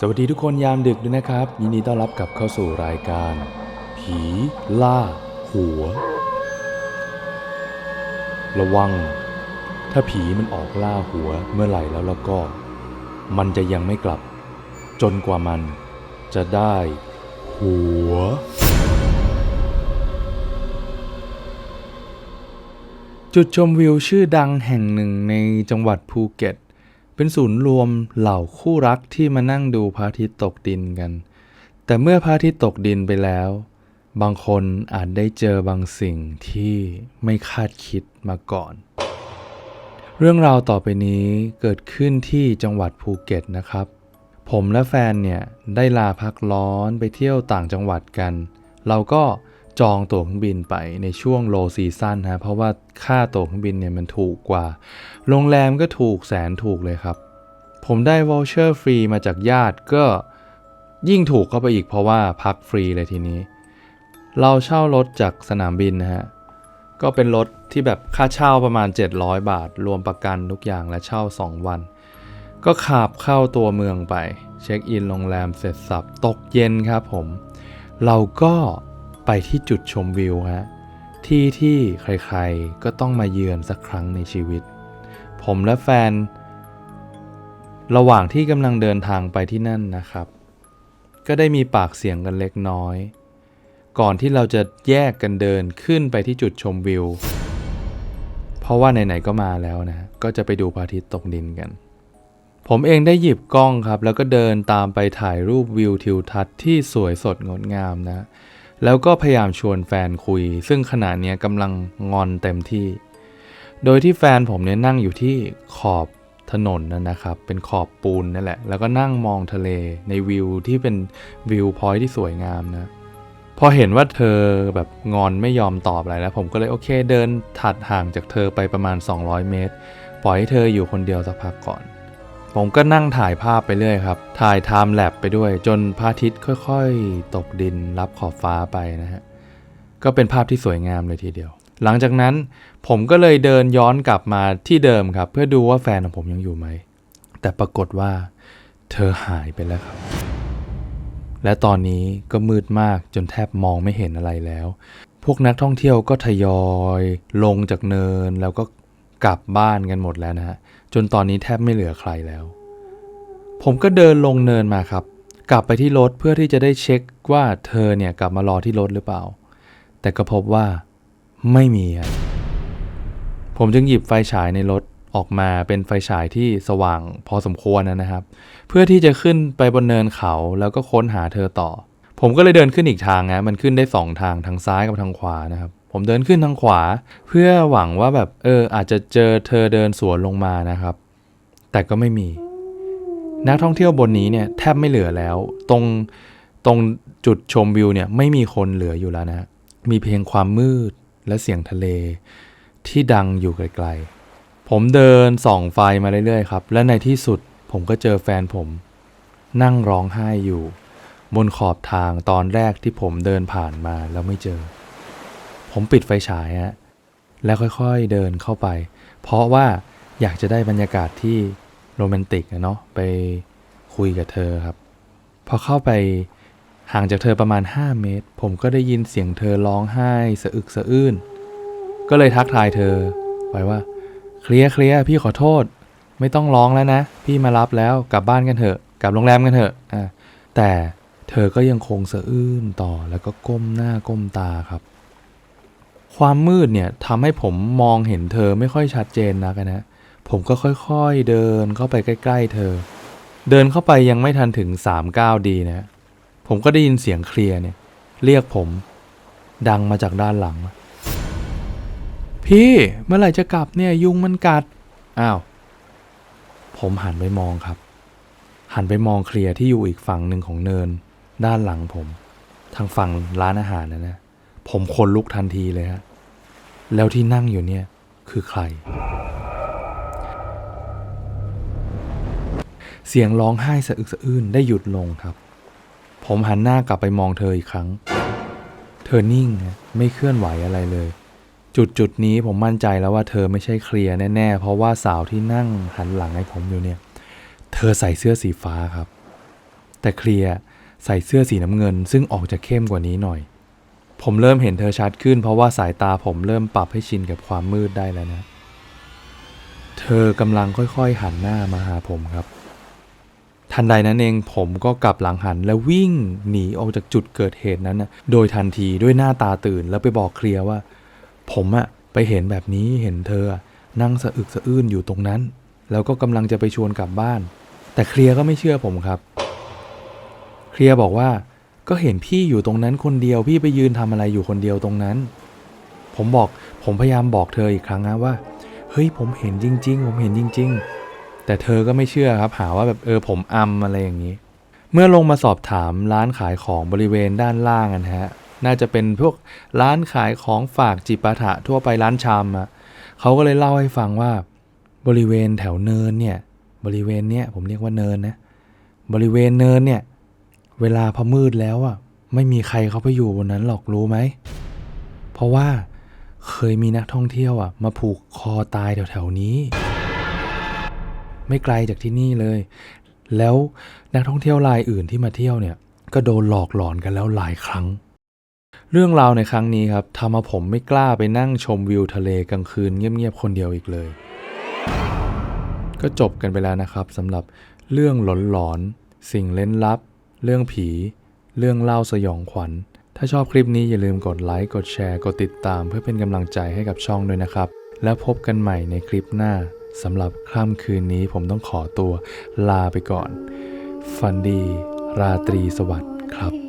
สวัสดีทุกคนยามดึกด้วยนะครับ ยินดีต้อนรับกลับเข้าสู่รายการ ผีล่า หัว ระวัง ถ้าผีมันออกล่าหัวเมื่อไหร่แล้วแล้วก็ มันจะยังไม่กลับ จนกว่ามันจะได้ หัว จุดชมวิวชื่อดังแห่งหนึ่งในจังหวัดภูเก็ต เป็นศูนย์รวมเหล่าคู่รักที่มานั่งดูพระอาทิตย์ตกดินกัน แต่เมื่อพระอาทิตย์ตกดินไปแล้ว บางคนอาจได้เจอบางสิ่งที่ไม่คาดคิดมาก่อน เรื่องราวต่อไปนี้เกิดขึ้นที่จังหวัดภูเก็ตนะครับ ผมและแฟนเนี่ยได้ลาพักร้อนไปเที่ยวต่างจังหวัดกัน เราก็ จองตั๋วเครื่องบินไปในช่วงโลซีซั่นฮะเพราะว่าค่าตั๋วเครื่องบินเนี่ยมันถูกกว่า โรงแรมก็ถูกแสนถูกเลยครับ ผมได้วอลเชอร์ฟรีมาจากญาติก็ยิ่งถูกเข้าไปอีกเพราะว่าพักฟรีเลยทีนี้ เราเช่ารถจากสนามบินนะฮะก็เป็นรถที่แบบค่าเช่าประมาณ 700 บาท รวมประกันทุกอย่างและเช่า 2 วัน ก็ขับเข้าตัวเมืองไป เช็คอินโรงแรมเสร็จสับตกเย็นครับผม เราก็ ไปที่จุดชมวิวฮะที่ที่ใครๆก็ต้องมาเยือนสักครั้งในชีวิต ผมและแฟน ระหว่างที่กำลังเดินทางไปที่นั่นนะครับ ก็ได้มีปากเสียงกันเล็กน้อย ก่อนที่เราจะแยกกันเดินขึ้นไปที่จุดชมวิว เพราะว่าไหนๆก็มาแล้วนะ ก็จะไปดูพระอาทิตย์ตกดินกัน ผมเองได้หยิบกล้องครับ แล้วก็เดินตามไปถ่ายรูปวิวทิวทัศน์ที่สวยสดงดงามนะ แล้วก็พยายามชวนแฟนคุย ซึ่งขณะนี้กำลังงอนเต็มที่ โดยที่แฟนผมเนี่ยนั่งอยู่ที่ขอบถนนนั่นนะครับ เป็นขอบปูนนั่นแหละ แล้วก็นั่งมองทะเลในวิวที่เป็นวิวพอยท์ที่สวยงามนะ พอเห็นว่าเธอแบบงอนไม่ยอมตอบอะไรแล้ว ผมก็เลยโอเคเดินถัดห่างจากเธอไปประมาณ 200 เมตร ปล่อยให้เธออยู่คนเดียวสักพักก่อน ผมก็นั่งถ่ายภาพไปเรื่อยครับ ถ่ายไทม์แลปไปด้วย จนพระอาทิตย์ค่อยๆ ตกดินรับขอบฟ้าไปนะฮะ ก็เป็นภาพที่สวยงามเลยทีเดียว หลังจากนั้นผมก็เลยเดินย้อนกลับมาที่เดิมครับ เพื่อดูว่าแฟนของผมยังอยู่ไหม แต่ปรากฏว่า เธอหายไปแล้วครับ และตอนนี้ก็มืดมากจนแทบมองไม่เห็นอะไรแล้ว พวกนักท่องเที่ยวก็ทยอย ลงจากเนินแล้วก็กลับบ้านกันหมดแล้วนะฮะ จนตอนนี้แทบไม่เหลือใครแล้ว ผมก็เดินลงเนินมาครับ กลับไปที่รถเพื่อที่จะได้เช็คว่าเธอเนี่ยกลับมารอที่รถหรือเปล่า แต่ก็พบว่าไม่มีอะผมจึงหยิบไฟฉายในรถออกมาเป็นไฟฉายที่สว่างพอสมควรนะนะครับ เพื่อที่จะขึ้นไปบนเนินเขาแล้วก็ค้นหาเธอต่อ ผมก็เลยเดินขึ้นอีกทางนะมันขึ้นได้สองทางทางซ้ายกับทางขวานะครับ ผมเดินขึ้นทางขวา เพื่อหวังว่าแบบเอออาจจะเจอเธอเดินสวนลงมานะครับ แต่ก็ไม่มี นักท่องเที่ยวบนนี้เนี่ยแทบไม่เหลือแล้ว ตรงตรงจุดชมวิวเนี่ยไม่มีคนเหลืออยู่แล้วนะ มีเพียงความมืดและเสียงทะเลที่ดังอยู่ไกลๆ ผมเดินส่องไฟมาเรื่อยๆครับ และในที่สุดผมก็เจอแฟนผม นั่งร้องไห้อยู่ บนขอบทางตอนแรกที่ผมเดินผ่านมาแล้วไม่เจอ ผมปิดไฟฉายฮะแล้วค่อยๆเดินเข้าไป เพราะว่าอยากจะได้บรรยากาศที่โรแมนติกอะเนาะไปคุยกับเธอครับ พอเข้าไปห่างจากเธอประมาณ 5 เมตร ผมก็ได้ยินเสียงเธอร้องไห้สะอึกสะอื้น ก็เลยทักทายเธอไปว่า เคลียร์เคลียร์พี่ขอโทษ ไม่ต้องร้องแล้วนะ พี่มารับแล้วกลับบ้านกันเถอะ กลับโรงแรมกันเถอะอ่าแต่เธอก็ยังคงสะอื้นต่อแล้วก็ก้มหน้าก้มตาครับ ความมืดเนี่ยทำให้ผมมองเห็นเธอไม่ค่อยชัดเจนนักนะผมก็ค่อยๆเดินเข้าไปใกล้ ๆ เธอ เดินเข้าไปยังไม่ทันถึงสามก้าวดีนะ ผมก็ได้ยินเสียงเคลียร์เนี่ย เรียกผม ดังมาจากด้านหลัง พี่เมื่อไหร่จะกลับเนี่ยยุงมันกัด อ้าว ผมหันไปมองครับ หันไปมองเคลียร์ที่อยู่อีกฝั่งหนึ่งของเนิน ด้านหลังผม ทางฝั่งร้านอาหารนะนะ ผมขนลุกทันทีเลยฮะ แล้วที่นั่งอยู่เนี่ยคือใคร เสียงร้องไห้สะอึกสะอื้นได้หยุดลงครับ ผมหันหน้ากลับไปมองเธออีกครั้ง เธอนิ่งไม่เคลื่อนไหวอะไรเลย จุดจุดนี้ผมมั่นใจแล้วว่าเธอไม่ใช่เคลียร์แน่ๆ เพราะว่าสาวที่นั่งหันหลังให้ผมอยู่เนี่ย เธอใส่เสื้อสีฟ้าครับ แต่เคลียร์ใส่เสื้อสีน้ำเงิน ซึ่งออกจะเข้มกว่านี้หน่อย ผมเริ่มเห็นเธอชัดขึ้น เพราะว่าสายตาผมเริ่มปรับให้ชินกับความมืดได้แล้วนะ เธอกำลังค่อยๆหันหน้ามาหาผมครับ ทันใดนั้นเองผมก็กลับหลังหันและวิ่งหนีออกจากจุดเกิดเหตุนั้นนะโดยทันทีด้วยหน้าตาตื่นแล้วไปบอกเคลียร์ว่า ผมอะไปเห็นแบบนี้เห็นเธอนั่งสะอึกสะอื้นอยู่ตรงนั้น แล้วก็กำลังจะไปชวนกลับบ้าน แต่เคลียร์ก็ไม่เชื่อผมครับ เคลียร์บอกว่า ก็เห็นพี่อยู่ตรงนั้นคนเดียวพี่ไปยืนทำอะไรอยู่คนเดียวตรงนั้น ผมบอกผมพยายามบอกเธออีกครั้งนะว่า เฮ้ยผมเห็นจริง ๆ ผมเห็นจริง ๆ แต่เธอก็ไม่เชื่อครับ หาว่าแบบเออผมอำอะไรอย่างนี้ เมื่อลงมาสอบถามร้านขายของบริเวณด้านล่างนะฮะน่าจะเป็นพวกร้านขายของฝากจิปาถะทั่วไปร้านชามอะเขาก็เลยเล่าให้ฟังว่า บริเวณแถวเนินเนี่ย บริเวณเนี้ยผมเรียกว่าเนินนะ บริเวณเนินเนี่ย เวลาพอมืดแล้วอะ ไม่มีใครเขาไปอยู่บนนั้นหรอกรู้ไหม เพราะว่าเคยมีนักท่องเที่ยวอะ มาผูกคอตายแถวๆนี้ ไม่ไกลจากที่นี่เลย แล้วนักท่องเที่ยวรายอื่นที่มาเที่ยวเนี่ย ก็โดนหลอกหลอนกันแล้วหลายครั้ง เรื่องราวในครั้งนี้ครับทำให้ผมไม่กล้าไปนั่งชมวิวทะเลกลางคืนเงียบๆคนเดียวอีกเลย ก็จบกันไปแล้วนะครับสำหรับเรื่องหลอนๆสิ่งเล่นลับ เรื่องผี เรื่องเล่าสยองขวัญ ถ้าชอบคลิปนี้อย่าลืมกดไลค์ กดแชร์ กดติดตาม เพื่อเป็นกำลังใจให้กับช่องด้วยนะครับ แล้วพบกันใหม่ในคลิปหน้าสำหรับค่ำคืนนี้ผมต้องขอตัวลาไปก่อน ฝันดี ราตรีสวัสดิ์ครับ